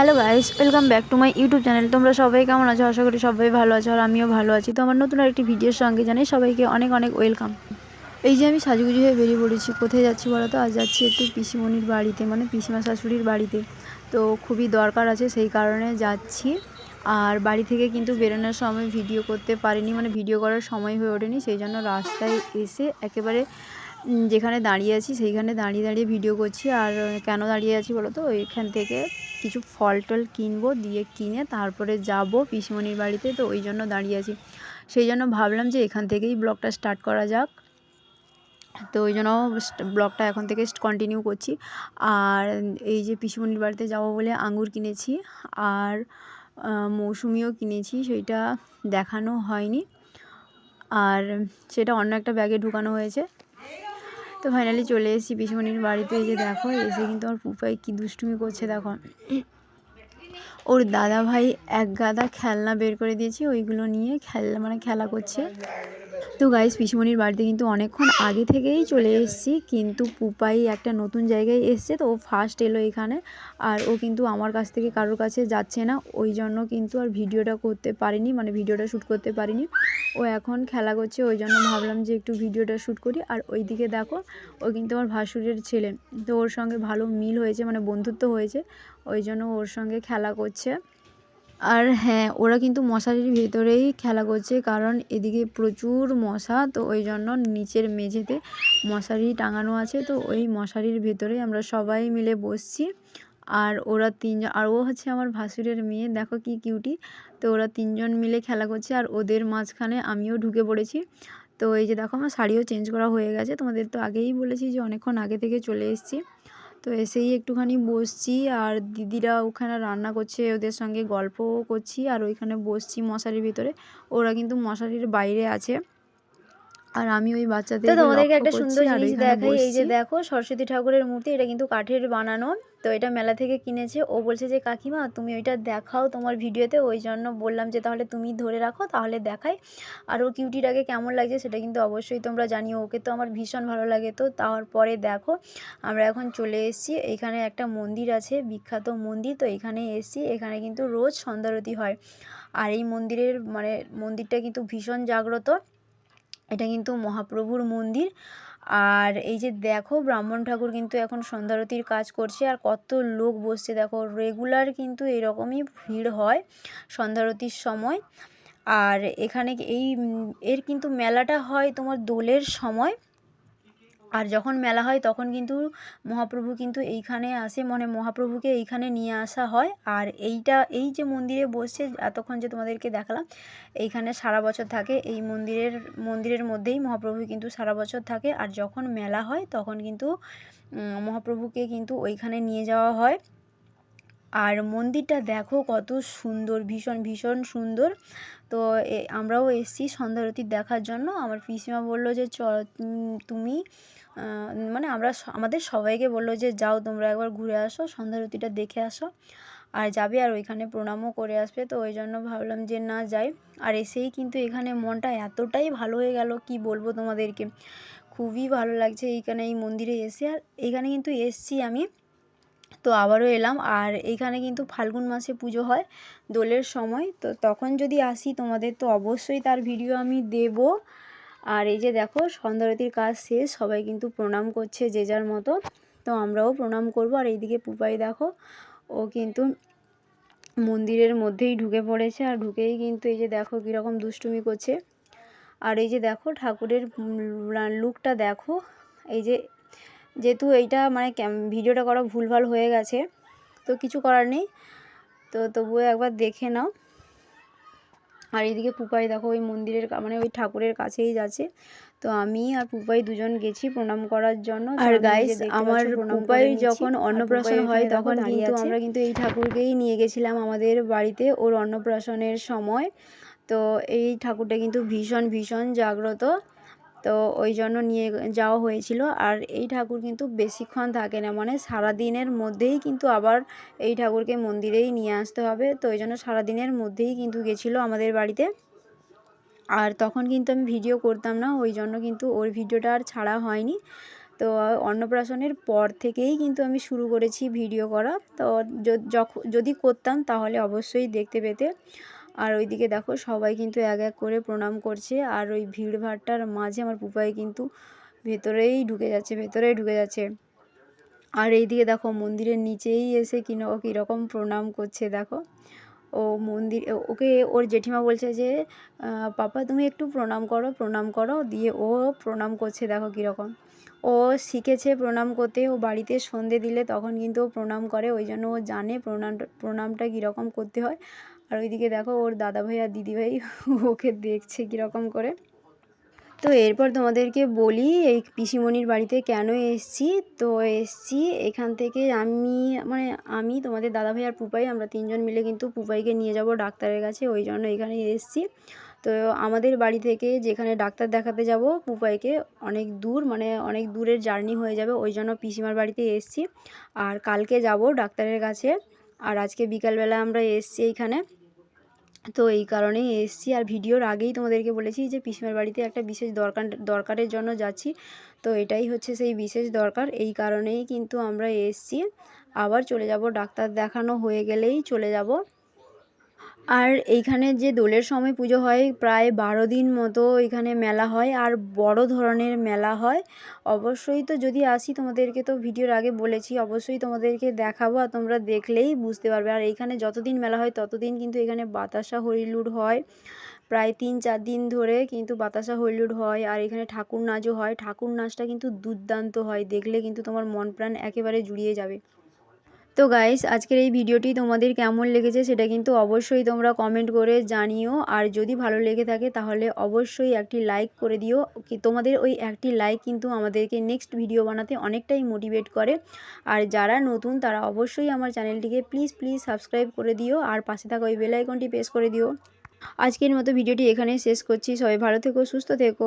Hello guys welcome back to my YouTube channel তোমরা সবাই কেমন আছো? আশা করি সবাই ভালো আছো আর আমিও ভালো আছি। তো আমার নতুন আরেকটি ভিডিওর সঙ্গে জানাই সবাইকে অনেক অনেক ওয়েলকাম এই যে আমি সাজুগুজু হয়ে বেরিয়ে পড়েছি, কোথায় যাচ্ছি বলো তো আজ যাচ্ছি একটু পিসিমণির বাড়িতে মানে পিসিমা শাশুড়ির বাড়িতে। তো খুবই দরকার আছে সেই কারণে যাচ্ছি। আর বাড়ি থেকে কিন্তু বেরোনোর সময় ভিডিও করতে পারিনি মানে ভিডিও করার সময় হয়ে ওঠেনি, সেই জন্য রাস্তায় এসে একেবারে যেখানে দাঁড়িয়ে আছি, সেইখানে দাঁড়িয়ে দাঁড়িয়ে ভিডিও করছি। আর কেন দাঁড়িয়ে আছি বলো তো? ওইখান থেকে কিছু ফল টল কিনবো, দিয়ে কিনে তারপরে যাব পিসমণির বাড়িতে। তো ওই জন্য দাঁড়িয়ে আছি। সেই জন্য ভাবলাম যে এখান থেকেই ব্লগটা স্টার্ট করা যাক। তো ওই জন্য ব্লগটা এখন থেকে কন্টিনিউ করছি। আর, এই যে পিসমণির বাড়িতে যাব বলে আঙুর কিনেছি, আর মৌসুমিও কিনেছি, সেইটা দেখানো হয়নি। আর, সেটা অন্য একটা ব্যাগে ঢুকানো হয়েছে। তো ফাইনালি চলে এসেছি পিসমণির বাড়িতে যে দেখো, এসে কিন্তু আমার পুপাই কী দুষ্টুমি করছে, দেখো। ওর দাদা ভাই এক গাদা খেলনা বের করে দিয়েছি, ওইগুলো নিয়ে খেলনা মানে খেলা করছে। তো গাইস পিসমণির বাড়িতে কিন্তু অনেকক্ষণ আগে থেকেই চলে এসেছি, কিন্তু পুপাই একটা নতুন জায়গায় এসছে, তো ও ফার্স্ট এলো এখানে, আর ও কিন্তু আমার কাছ থেকে কারোর কাছে যাচ্ছে না, ওই জন্য কিন্তু আর ভিডিওটা করতে পারিনি মানে ভিডিওটা শ্যুট করতে পারিনি। ও এখন খেলা করছে, ওই জন্য ভাবলাম যে একটু ভিডিওটা শ্যুট করি, আর ওইদিকে দেখো, ও কিন্তু আমার ভাসুরের ছেলে, তো ওর সঙ্গে ভালো মিল হয়েছে মানে বন্ধুত্ব হয়েছে, ওই জন্য ওর সঙ্গে খেলা করছে। আর হ্যাঁ ওরা কিন্তু মশারির ভেতরেই খেলা করছে কারণ এদিকে প্রচুর মশা, তো ওই জন্য নিচের মেঝেতে মশারি টাঙানো আছে। তো ওই মশারির ভেতরে আমরা সবাই মিলে বসছি। আর ওরা তিনজন, আর ও হচ্ছে আমার ভাসুরের মেয়ে, দেখো কি কিউটি। তো ওরা তিনজন মিলে খেলা করছে আর ওদের মাঝখানে আমিও ঢুকে পড়েছি। তো এই যে দেখো, আমার শাড়িও চেঞ্জ করা হয়ে গেছে। তোমাদের তো আগেই বলেছি যে অনেকক্ষণ আগে থেকে চলে এসেছি। তো এসেই একটুখানি বসছি আর দিদিরা ওখানে রান্না করছে ওদের সঙ্গে গল্পও করছি আর ওইখানে বসছি মশারির ভিতরে। ওরা কিন্তু মশারির বাইরে আছে। আর আমি ওই বাচ্চাদের তো তোমাদেরকে একটা সুন্দর জিনিস দেখাই এই যে দেখো সরস্বতী ঠাকুরের মূর্তি এটা কিন্তু কাঠের বানানো। তো এটা মেলা থেকে কিনেছে। ও বলছে যে, কাকিমা, তুমি ওইটা দেখাও তোমার ভিডিওতে। ওই জন্য বললাম যে, তাহলে তুমি ধরে রাখো, তাহলে দেখাই। আর ও কিউটিটাকে কেমন লাগছে সেটা কিন্তু অবশ্যই তোমরা জানিও। ওকে তো আমার ভীষণ ভালো লাগে। তো তারপরে দেখো, আমরা এখন চলে এসেছি। এখানে একটা মন্দির আছে, বিখ্যাত মন্দির। তো এখানে এসেছি। এখানে কিন্তু রোজ সন্ধ্যারতি হয়। আর এই মন্দিরের মানে মন্দিরটা কিন্তু ভীষণ জাগ্রত। এটা কিন্তু মহাপ্রভুর মন্দির। আর এই যে দেখো ব্রাহ্মণ ঠাকুর কিন্তু এখন সন্ধ্যারতির কাজ করছে, আর কত লোক বসছে। দেখো রেগুলার কিন্তু এরকমই ভিড় হয় সন্ধ্যারতির সময়। আর এখানে এই, এর কিন্তু মেলাটা হয় তোমার দোলের সময়। আর যখন মেলা হয় তখন কিন্তু মহাপ্রভু কিন্তু এইখানে আসে মানে মহাপ্রভুকে এইখানে নিয়ে আসা হয়। আর এইটা, এই যে মন্দিরে বসছে এতক্ষণ যে তোমাদেরকে দেখালাম, এইখানে সারা বছর থাকে। এই মন্দিরের মন্দিরের মধ্যেই মহাপ্রভু কিন্তু সারা বছর থাকে। আর যখন মেলা হয় তখন কিন্তু মহাপ্রভুকে কিন্তু ওইখানে নিয়ে যাওয়া হয়। আর মন্দিরটা দেখো কত সুন্দর, ভীষণ ভীষণ সুন্দর। তো আমরাও এসেছি সন্ধ্যারতি দেখার জন্য। আমার পিসিমা বলল যে চ তুমি মানে আমরা আমাদের সবাইকে বলল যে, যাও তোমরা একবার ঘুরে আসো সন্ধ্যারতিটা দেখে আসো। আর যাবে আর ওইখানে প্রণামও করে আসবে। তো ওই জন্য ভাবলাম যে, না, যাই। আর এসেই কিন্তু এখানে মনটা এতটাই ভালো হয়ে গেল, কি বলব তোমাদেরকে? খুবই ভালো লাগছে এইখানে এই মন্দিরে এসে। আর এইখানে কিন্তু এসছি আমি তো আবারও এলাম। আর এইখানে কিন্তু ফাল্গুন মাসে পুজো হয় দোলের সময়। তো তখন যদি আসি তোমাদের, তো অবশ্যই তার ভিডিও আমি দেব। আর এই যে দেখো, সন্ধ্যারতির কাজ শেষ, সবাই কিন্তু প্রণাম করছে যে যার মতো। তো আমরাও প্রণাম করব। আর এইদিকে পুপাই দেখো, ও কিন্তু মন্দিরের মধ্যেই ঢুকে পড়েছে। আর ঢুকেই কিন্তু এই যে দেখো কীরকম দুষ্টুমি করছে। আর এই যে দেখো ঠাকুরের লুকটা দেখো। এই যে যেহেতু এইটা মানে ভিডিওটা করা ভুলভাল হয়ে গেছে তো কিছু করার নেই। তো তবুও একবার দেখে নাও। আর এইদিকে পুপাই দেখো ওই মন্দিরের মানে ওই ঠাকুরের কাছেই যাচ্ছে। তো আমি আর পুপাই দুজন গেছি প্রণাম করার জন্য। আর গাইস আমার পুপাই যখন অন্নপ্রাশন হয় তখন কিন্তু আমরা কিন্তু এই ঠাকুরকেই নিয়ে গেছিলাম আমাদের বাড়িতে ওর অন্নপ্রাশনের সময়। তো এই ঠাকুরটা কিন্তু ভীষণ ভীষণ জাগ্রত। তো ওই জন্য নিয়ে যাওয়া হয়েছিল। আর এই ঠাকুর কিন্তু বেশিক্ষণ থাকে না মানে সারা দিনের মধ্যেই কিন্তু আবার এই ঠাকুরকে মন্দিরেই নিয়ে আসতে হবে। তো ওই জন্য সারাদিনের মধ্যেই কিন্তু গেছিল আমাদের বাড়িতে। আর তখন কিন্তু আমি ভিডিও করতাম না, ওই জন্য কিন্তু ওর ভিডিওটা আর ছাড়া হয়নি। তো অন্নপ্রাশনের পর থেকেই কিন্তু আমি শুরু করেছি ভিডিও করা। তো যদি করতাম তাহলে অবশ্যই দেখতে পেতে। আর ওইদিকে দেখো সবাই কিন্তু এক এক করে প্রণাম করছে আর ওই ভিড়ভাড়টার মাঝে আমার পুপাই কিন্তু ভেতরেই ঢুকে যাচ্ছে, ভেতরেই ঢুকে যাচ্ছে। আর এইদিকে দেখো মন্দিরের নিচেই এসে কিনা কীরকম প্রণাম করছে, দেখো। ও মন্দির ওকে ওর জেঠিমা বলছে যে পাপা, তুমি একটু প্রণাম করো প্রণাম করো। দিয়ে ও প্রণাম করছে, দেখো কীরকম। ও শিখেছে প্রণাম করতে, ও বাড়িতে সন্ধে দিলে তখন কিন্তু ও প্রণাম করে, ওই জন্য ও জানে প্রণাম প্রণামটা কীরকম করতে হয়। আর ওইদিকে দেখো ওর দাদা ভাই আর দিদি ভাই ওকে দেখছে কীরকম করে। তো এরপর তোমাদেরকে বলি, এই পিসিমণির বাড়িতে কেন এসছি? তো এসছি এখান থেকে আমি মানে আমি, তোমাদের দাদাভাই আর পুপাই আমরা তিনজন মিলে কিন্তু পুপাইকে নিয়ে যাব ডাক্তারের কাছে, ওই জন্য এখানে এসছি। তো আমাদের বাড়ি থেকে যেখানে ডাক্তার দেখাতে যাব পুপাইকে অনেক দূর মানে অনেক দূরের জার্নি হয়ে যাবে, ওই জন্য পিসিমার বাড়িতে এসছি। আর কালকে যাব ডাক্তারের কাছে, আর আজকে বিকালবেলা আমরা এসছি এইখানে। তো এই কারণেই এসছি। আর ভিডিওর আগেই তোমাদেরকে বলেছি যে পিসিমার বাড়িতে একটা বিশেষ দরকার দরকারের জন্য যাচ্ছি। তো এটাই হচ্ছে সেই বিশেষ দরকার। এই কারণেই কিন্তু আমরা এসছি। আবার চলে যাব, ডাক্তার দেখানো হয়ে গেলেই চলে যাব। আর এইখানে যে দোলের সময় পুজো হয়, প্রায় বারো দিন মতো এখানে মেলা হয় আর বড় ধরনের মেলা হয়। অবশ্যই তো যদি আসি তোমাদেরকে তো ভিডিওর আগে বলেছি, অবশ্যই তোমাদেরকে দেখাবো আর তোমরা দেখলেই বুঝতে পারবে। আর এইখানে যতদিন মেলা হয় ততদিন কিন্তু এখানে বাতাসা হরিলুড হয়। প্রায় তিন চার দিন ধরে কিন্তু বাতাসা হরিলুড হয় আর এখানে ঠাকুর নাচও হয়। ঠাকুর নাচটা কিন্তু দুর্দান্ত হয়, দেখলে কিন্তু তোমার মন প্রাণ একেবারে জুড়িয়ে যাবে। তো গাইস আজকের এই ভিডিওটি তোমাদের কেমন লেগেছে সেটা কিন্তু অবশ্যই তোমরা কমেন্ট করে জানিও। আর যদি ভালো লেগে থাকে তাহলে অবশ্যই একটি লাইক করে দিও। কি, তোমাদের ওই একটি লাইক কিন্তু আমাদেরকে নেক্সট ভিডিও বানাতে অনেকটাই মোটিভেট করে। আর যারা নতুন তারা অবশ্যই আমার চ্যানেলটিকে প্লিজ প্লিজ সাবস্ক্রাইব করে দিও। আর পাশে থাকা ওই বেল আইকনটি প্রেস করে দিও। আজকের মতো ভিডিওটি এখানে শেষ করছি। সবাই ভালো থেকো, সুস্থ থেকো।